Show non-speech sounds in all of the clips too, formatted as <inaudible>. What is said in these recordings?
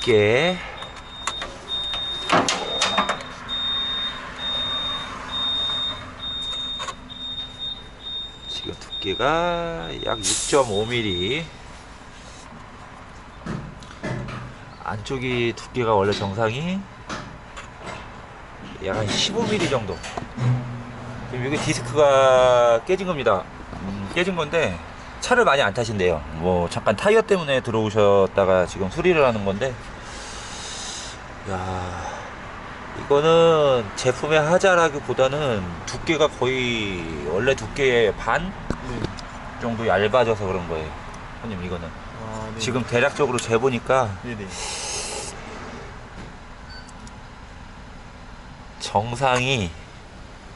두께. 지금 두께가 약 6.5mm 안쪽이 두께가 원래 정상이 약 한 15mm 정도 지금 이게 디스크가 깨진 겁니다 음, 깨진 건데 차를 많이 안 타신대요 뭐 잠깐 타이어 때문에 들어오셨다가 지금 수리를 하는 건데 야 이거는 제품의 하자라기보다는 두께가 거의 원래 두께의 반 네. 정도 얇아져서 그런 거예요 형님 이거는 아, 네. 지금 대략적으로 재보니까 네네. 정상이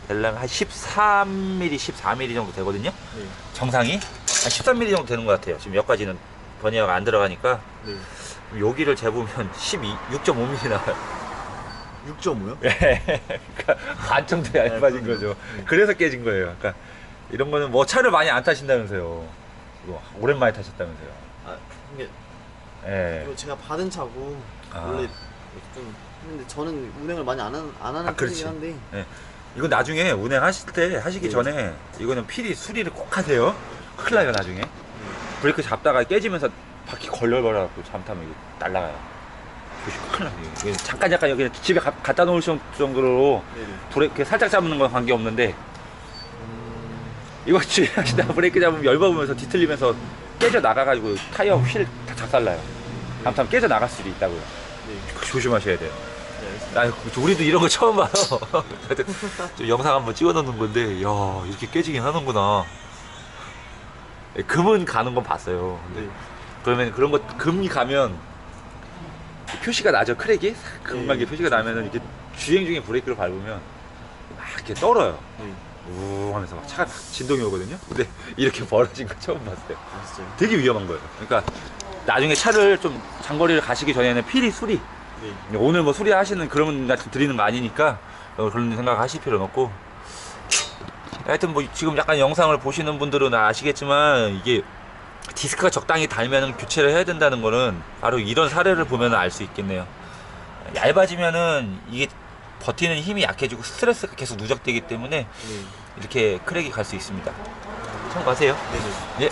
되려면 한 13mm, 14mm 정도 되거든요. 네. 정상이 한 13mm 정도 되는 것 같아요. 지금 여기까지는 버니어가 안 들어가니까 네. 여기를 재보면 12, 6.5mm 나와요. 6.5요? 그러니까 반 정도 얇아진 거죠. 거. 네. 그래서 깨진 거예요. 그러니까 이런 거는 뭐 차를 많이 안 타신다면서요. 이거 오랜만에 타셨다면서요. 아, 이게 예. 이거 제가 받은 차고 아. 원래 좀 했는데 저는 운행을 많이 안, 하는, 안 하는 아. 편이긴 한데 이거 나중에 운행하실 때 하시기 네. 전에 이거는 필히 수리를 꼭 하세요. 큰일 나요 나중에. 브레이크 잡다가 깨지면서 바퀴 걸려버려갖고 잘못하면 이거 날라가요. 조심 큰일 나요. 잠깐 잠깐 여기 집에 가- 갖다 놓을 정도로. 브레이크 살짝 잡는 건 관계 없는데 음, 이거 집에 <laughs> 하시다가 브레이크 잡으면 열받으면서 뒤틀리면서 깨져 나가가지고 타이어 휠 다 작살나요. 잘못하면 깨져 나갈 수도 있다고요. 네. 조심하셔야 돼요. 아, 우리도 이런 거 처음 봐요. <laughs> 좀 영상 한번 찍어 놓는 건데, 야 이렇게 깨지긴 하는구나. 예, 금은 가는 건 봤어요. 근데 네. 그러면 그런 거 금이 가면 표시가 나죠 크랙이 금하게 네. 표시가 나면은 이렇게 주행 중에 브레이크를 밟으면 막 이렇게 떨어요. 네. 우 하면서 막 차가 막 진동이 오거든요. 근데 이렇게 벌어진 거 처음 봤어요. 되게 위험한 거예요. 그러니까 나중에 차를 좀 장거리를 가시기 전에는 필히 수리 네. 오늘 뭐 수리하시는 그런 같은 드리는 거 아니니까 어, 그런 생각 하실 필요는 없고 하여튼 뭐 지금 약간 영상을 보시는 분들은 아시겠지만 이게 디스크가 적당히 달면 교체를 해야 된다는 거는 바로 이런 사례를 보면 알 수 있겠네요 얇아지면은 이게 버티는 힘이 약해지고 스트레스가 계속 누적되기 때문에 네. 이렇게 크랙이 갈 수 있습니다 참고하세요 네네. 예